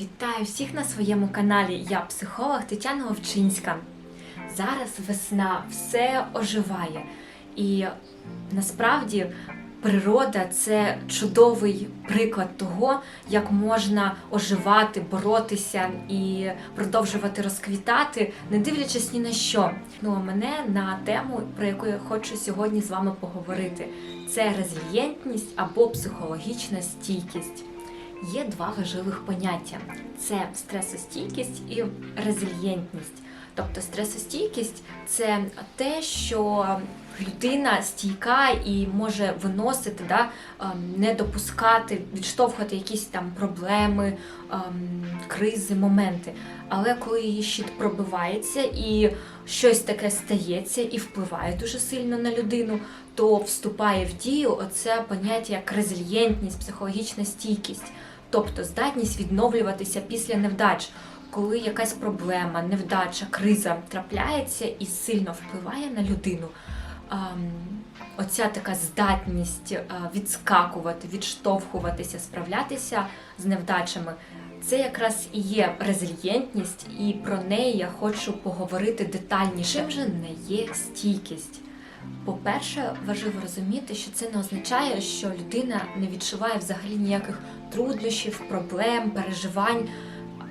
Вітаю всіх на своєму каналі. Я психолог Тетяна Овчинська. Зараз весна, все оживає. І насправді природа це чудовий приклад того, як можна оживати, боротися і продовжувати розквітати, не дивлячись ні на що. Ну а мене на тему, про яку я хочу сьогодні з вами поговорити, це резильєнтність або психологічна стійкість. Є два важливих поняття: це стресостійкість і резильєнтність. Тобто стресостійкість це те, що людина стійка і може виносити, да, ем, не допускати, відштовхувати якісь там проблеми, ем, кризи, моменти. Але коли її щит пробивається і щось таке стається і впливає дуже сильно на людину, то вступає в дію оце поняття як резильєнтність, психологічна стійкість, тобто здатність відновлюватися після невдач. Коли якась проблема, невдача, криза трапляється і сильно впливає на людину, оця така здатність е, відскакувати, відштовхуватися, справлятися з невдачами, це якраз і є резильєнтність, і про неї я хочу поговорити детальніше. Чим же не є стійкість? По-перше, важливо розуміти, що це не означає, що людина не відчуває взагалі ніяких труднощів, проблем, переживань.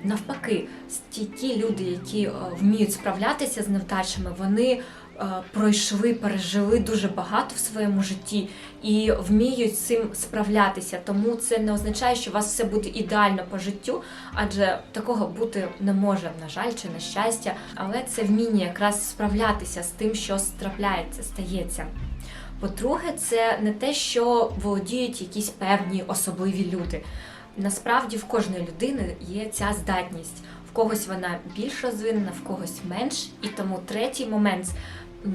Навпаки, ті, люди, які е, вміють справлятися з невдачами, вони пройшли, пережили дуже багато в своєму житті і вміють цим справлятися. Тому це не означає, що у вас все буде ідеально по життю, адже такого бути не може, на жаль, чи на щастя. Але це вміння якраз справлятися з тим, що трапляється, стається. По-друге, це не те, що володіють якісь певні особливі люди. Насправді в кожної людини є ця здатність. В когось вона більш розвинена, в когось менш. І тому третій момент,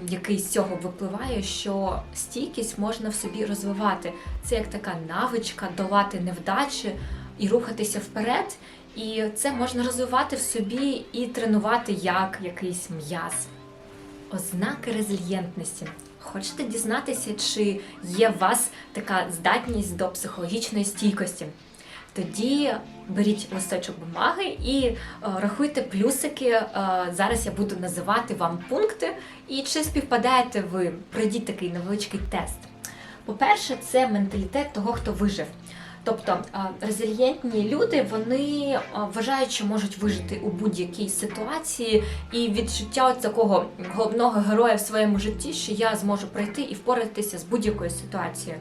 який з цього випливає, що стійкість можна в собі розвивати. Це як така навичка долати невдачі і рухатися вперед. І це можна розвивати в собі і тренувати як якийсь м'яз. Ознаки резильєнтності. Хочете дізнатися, чи є в вас така здатність до психологічної стійкості? Тоді беріть листочок бумаги і е, рахуйте плюсики. Е, зараз я буду називати вам пункти, і чи співпадаєте ви? Пройдіть такий невеличкий тест. По-перше, це менталітет того, хто вижив. Тобто е, резильєнтні люди вони вважають, що можуть вижити у будь-якій ситуації, і відчуття такого головного героя в своєму житті, що я зможу пройти і впоратися з будь-якою ситуацією.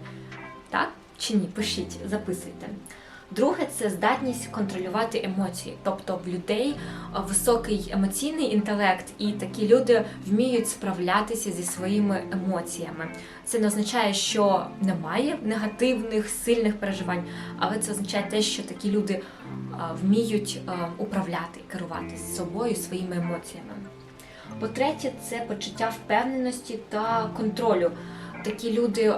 Так чи ні? Пишіть, записуйте. Друге це здатність контролювати емоції, тобто в людей е, високий емоційний інтелект, і такі люди вміють справлятися зі своїми емоціями. Це не означає, що немає негативних сильних переживань, але це означає те, що такі люди е, вміють е, управляти, керувати собою, своїми емоціями. По-третє, це почуття впевненості та контролю. Такі люди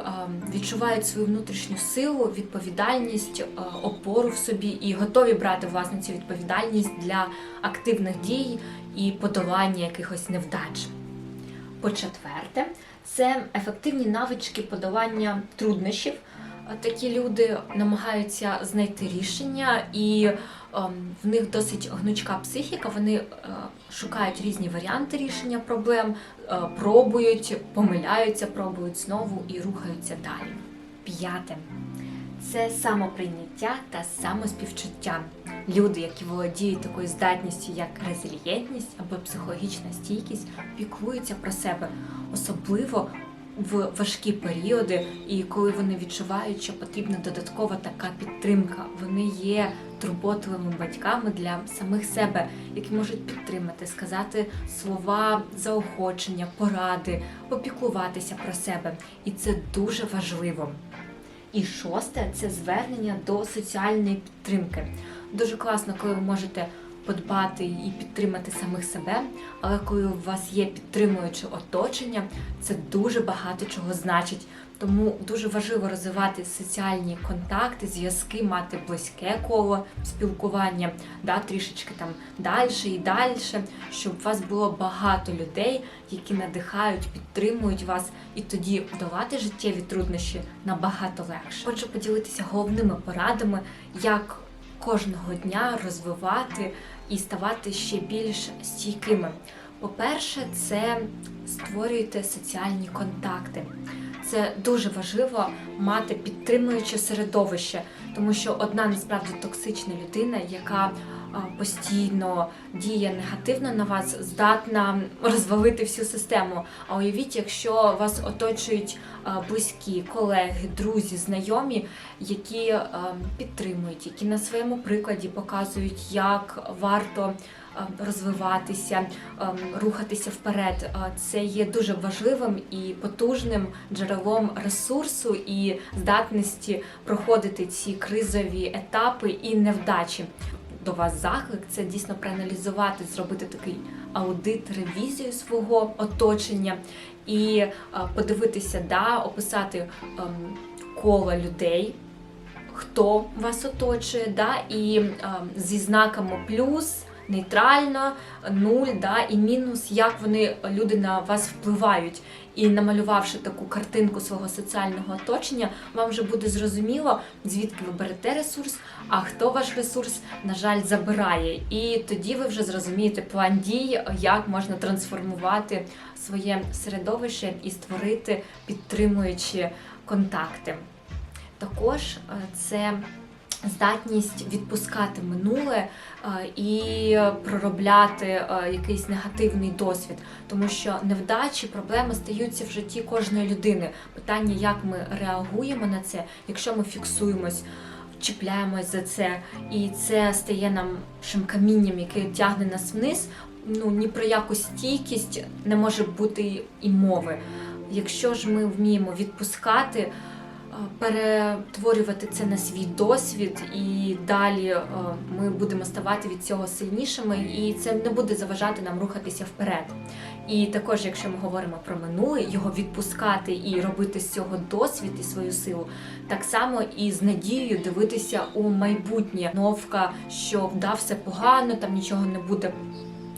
відчувають свою внутрішню силу, відповідальність, опору в собі і готові брати власне цю відповідальність для активних дій і подолання якихось невдач. По-четверте, це ефективні навички подолання труднощів. Такі люди намагаються знайти рішення, і ем, в них досить гнучка психіка. Вони е, шукають різні варіанти рішення проблем, е, пробують, помиляються, пробують знову і рухаються далі. П'яте це самоприйняття та самоспівчуття. Люди, які володіють такою здатністю, як резильєнтність або психологічна стійкість, піклуються про себе, особливо в важкі періоди, і коли вони відчувають, що потрібна додаткова така підтримка. Вони є турботливими батьками для самих себе, які можуть підтримати, сказати слова заохочення, поради, попіклуватися про себе. І це дуже важливо. І шосте це звернення до соціальної підтримки. Дуже класно, коли ви можете подбати і підтримати самих себе, але коли у вас є підтримуюче оточення, це дуже багато чого значить. Тому дуже важливо розвивати соціальні контакти, зв'язки, мати близьке коло спілкування, да, трішечки там далі і далі, щоб у вас було багато людей, які надихають, підтримують вас, і тоді долати життєві труднощі набагато легше. Хочу поділитися головними порадами, як кожного дня розвивати і ставати ще більш стійкими. По-перше, це створюйте соціальні контакти. Це дуже важливо мати підтримуюче середовище, тому що одна насправді токсична людина, яка постійно діє негативно на вас, здатна розвалити всю систему. А уявіть, якщо вас оточують близькі, колеги, друзі, знайомі, які підтримують, які на своєму прикладі показують, як варто розвиватися, рухатися вперед. Це є дуже важливим і потужним джерелом ресурсу і здатності проходити ці кризові етапи і невдачі. До вас заклик це дійсно проаналізувати, зробити такий аудит, ревізію свого оточення і е, подивитися, да, описати ем, коло людей, хто вас оточує, да, і ем, зі знаками плюс. Нейтрально, нуль, да, і мінус, як вони люди на вас впливають. І намалювавши таку картинку свого соціального оточення, вам вже буде зрозуміло, звідки ви берете ресурс, а хто ваш ресурс, на жаль, забирає. І тоді ви вже зрозумієте план дій, як можна трансформувати своє середовище і створити підтримуючі контакти. Також е, це здатність відпускати минуле е, і проробляти е, якийсь негативний досвід, тому що невдачі, проблеми стаються в житті кожної людини. Питання, як ми реагуємо на це, якщо ми фіксуємось. Чіпляємось за це, і це стає нам шим камінням, яке тягне нас вниз. Ну ні про яку стійкість не може бути і мови. Якщо ж ми вміємо відпускати, перетворювати це на свій досвід, і далі е, ми будемо ставати від цього сильнішими, і це не буде заважати нам рухатися вперед. І також, якщо ми говоримо про минуле, його відпускати і робити з цього досвід і свою силу, так само і з надією дивитися у майбутнє. Новка, що да, все погано, там нічого не буде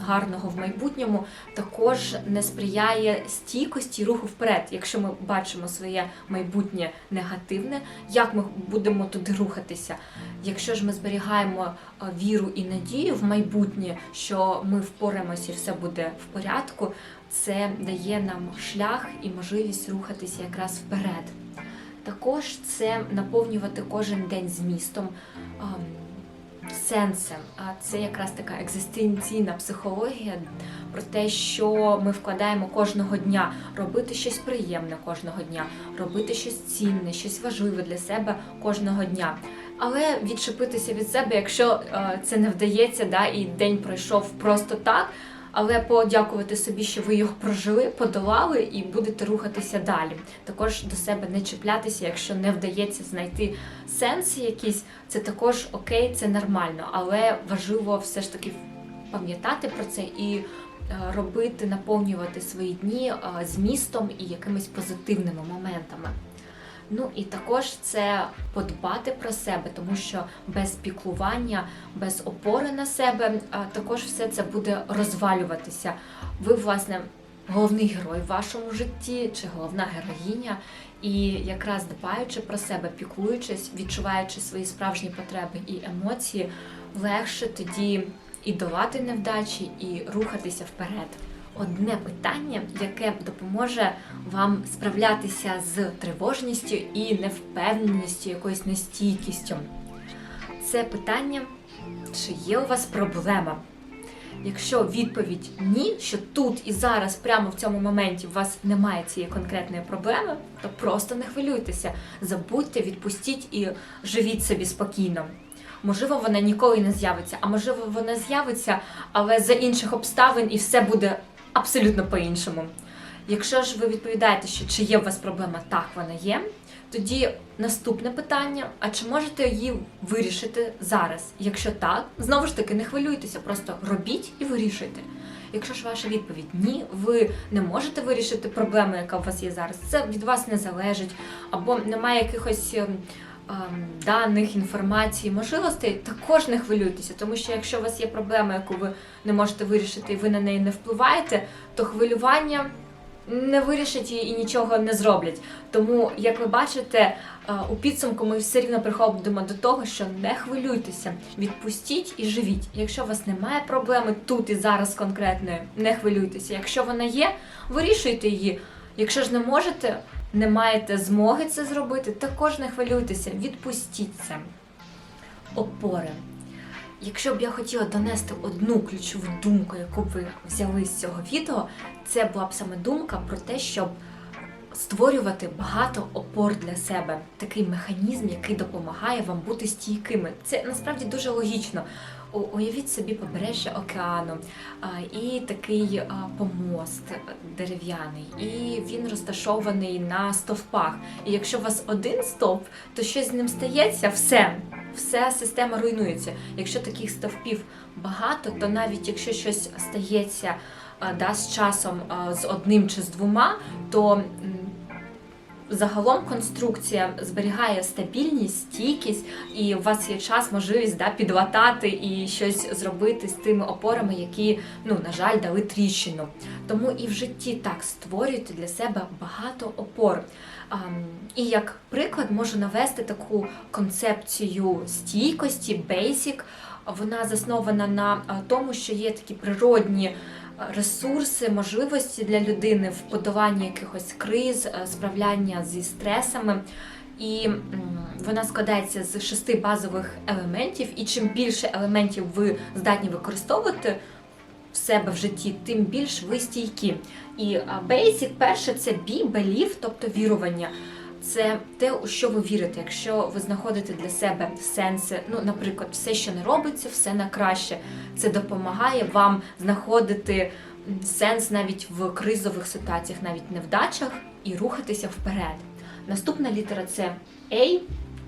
гарного в майбутньому, також не сприяє стійкості руху вперед. Якщо ми бачимо своє майбутнє негативне, як ми будемо туди рухатися? Якщо ж ми зберігаємо е, віру і надію в майбутнє, що ми впораємося і все буде в порядку, це дає нам шлях і можливість рухатися якраз вперед. Також це наповнювати кожен день змістом. Сенсом, а це якраз така екзистенційна психологія про те, що ми вкладаємо кожного дня, робити щось приємне кожного дня, робити щось цінне, щось важливе для себе кожного дня. Але відчепитися від себе, якщо е, це не вдається, да, і день пройшов просто так. Але подякувати собі, що ви його прожили, подолали і будете рухатися далі. Також до себе не чіплятися, якщо не вдається знайти сенс якийсь, це також окей, це нормально, але важливо все ж таки пам'ятати про це і е, робити, наповнювати свої дні е, змістом і якимись позитивними моментами. Ну і також це подбати про себе, тому що без піклування, без опори на себе, також все це буде розвалюватися. Ви, власне, головний герой в вашому житті чи головна героїня, і якраз дбаючи про себе, піклуючись, відчуваючи свої справжні потреби і емоції, легше тоді і долати невдачі, і рухатися вперед. Одне питання, яке допоможе вам справлятися з тривожністю і невпевненістю, якоюсь нестійкістю. Це питання, чи є у вас проблема? Якщо відповідь ні, що тут і зараз, прямо в цьому моменті, у вас немає цієї конкретної проблеми, то просто не хвилюйтеся, забудьте, відпустіть і живіть собі спокійно. Можливо, вона ніколи не з'явиться, а можливо, вона з'явиться, але за інших обставин і все буде абсолютно по-іншому. Якщо ж ви відповідаєте, що чи є у вас проблема, так вона є. Тоді наступне питання: а чи можете її вирішити зараз? Якщо так, знову ж таки не хвилюйтеся, просто робіть і вирішуйте. Якщо ж ваша відповідь ні, ви не можете вирішити проблему, яка у вас є зараз, це від вас не залежить, або немає якихось ем, даних, інформації, можливостей, також не хвилюйтеся, тому що якщо у вас є проблема, яку ви не можете вирішити і ви на неї не впливаєте, то хвилювання не вирішать її і нічого не зроблять. Тому, як ви бачите, е, у підсумку ми все рівно приходимо до того, що не хвилюйтеся, відпустіть і живіть. Якщо у вас немає проблеми тут і зараз конкретної, не хвилюйтеся. Якщо вона є, вирішуйте її. Якщо ж не можете, не маєте змоги це зробити, також не хвилюйтеся, відпустіть це. Опори. Якщо б я хотіла донести одну ключову думку, яку б ви взяли з цього відео, це була б саме думка про те, щоб створювати багато опор для себе, такий механізм, який допомагає вам бути стійкими. Це насправді дуже логічно. Уявіть собі побережжя океану і такий помост дерев'яний, і він розташований на стовпах. І якщо у вас один стовп, то щось з ним стається, все, вся система руйнується. Якщо таких стовпів багато, то навіть якщо щось стається да, з часом з одним чи з двома, то загалом конструкція зберігає стабільність, стійкість, і у вас є час, можливість да, підлатати і щось зробити з тими опорами, які, ну, на жаль, дали тріщину. Тому і в житті так створюйте для себе багато опор. Ам, І як приклад можу навести таку концепцію стійкості, basic. Вона заснована на тому, що є такі природні а, ресурси, можливості для людини в подоланні якихось криз, справляння зі стресами. І вона складається з шести базових елементів, і чим більше елементів ви здатні використовувати в себе в житті, тим більш ви стійкі. І basic, перше, це be, believe, тобто вірування. Це те, у що ви вірите. Якщо ви знаходите для себе сенси, ну, наприклад, все, що не робиться, все на краще. Це допомагає вам знаходити сенс навіть в кризових ситуаціях, навіть невдачах, і рухатися вперед. Наступна літера це A,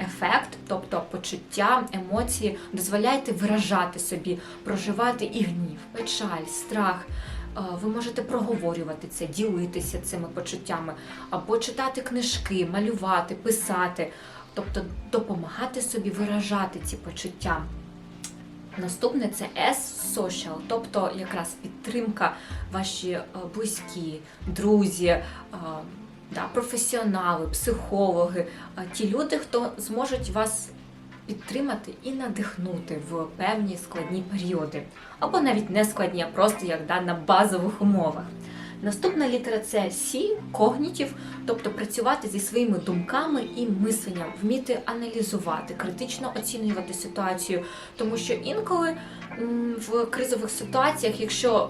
ефект, тобто почуття, емоції. Дозволяйте виражати собі, проживати і гнів, печаль, страх. Ви можете проговорювати це, ділитися цими почуттями, або читати книжки, малювати, писати, тобто допомагати собі виражати ці почуття. Наступне це S social, тобто якраз підтримка, ваші е, близькі, друзі, е, професіонали, психологи, е, ті люди, хто зможуть вас підтримати і надихнути в певні складні періоди, або навіть не складні, а просто як да, на базових умовах. Наступна літера це C, когнітів, тобто працювати зі своїми думками і мисленням, вміти аналізувати, критично оцінювати ситуацію, тому що інколи в кризових ситуаціях, якщо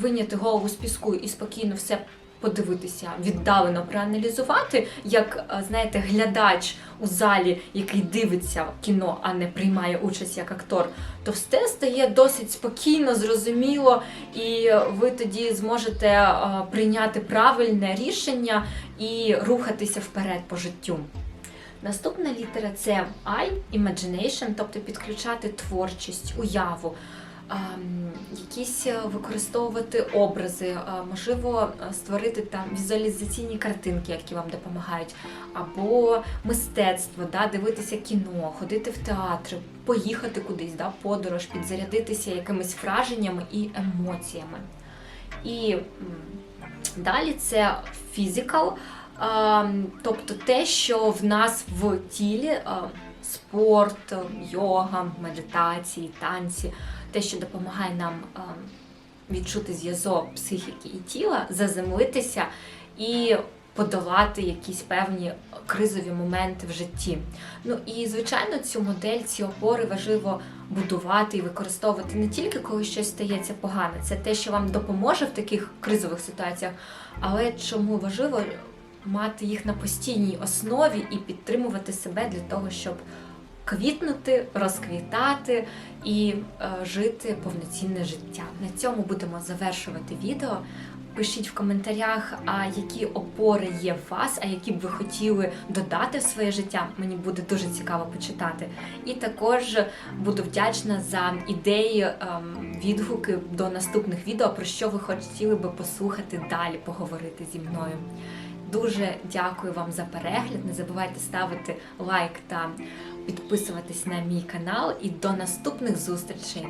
виняти голову з піску і спокійно все подивитися, віддалено проаналізувати, як е, знаєте, глядач у залі, який дивиться кіно, а не приймає участь як актор, то все стає досить спокійно, зрозуміло, і ви тоді зможете е, прийняти правильне рішення і рухатися вперед по життю. Наступна літера це I, imagination, тобто підключати творчість, уяву, якісь е, використовувати образи, е, можливо, е, створити там візуалізаційні картинки, які вам допомагають, або мистецтво, да, дивитися кіно, ходити в театр, поїхати кудись, да, подорож, підзарядитися якимись враженнями і емоціями. І далі це physical, ем, тобто те, що в нас в тілі, ем, спорт, йога, медитації, танці, те, що допомагає нам ем, відчути зв'язок психіки і тіла, заземлитися і подолати якісь певні кризові моменти в житті. Ну і звичайно, цю модель, ці опори важливо будувати і використовувати не тільки коли щось стається погане, це те, що вам допоможе в таких кризових ситуаціях, але чому важливо мати їх на постійній основі і підтримувати себе для того, щоб квітнути, розквітати і е, жити повноцінне життя. На цьому будемо завершувати відео. Пишіть в коментарях, а які опори є в вас, а які б ви хотіли додати в своє життя. Мені буде дуже цікаво почитати. І також буду вдячна за ідеї, ем, відгуки до наступних відео, про що ви хотіли би послухати далі, поговорити зі мною. Дуже дякую вам за перегляд. Не забувайте ставити лайк та підписуватись на мій канал і до наступних зустрічей!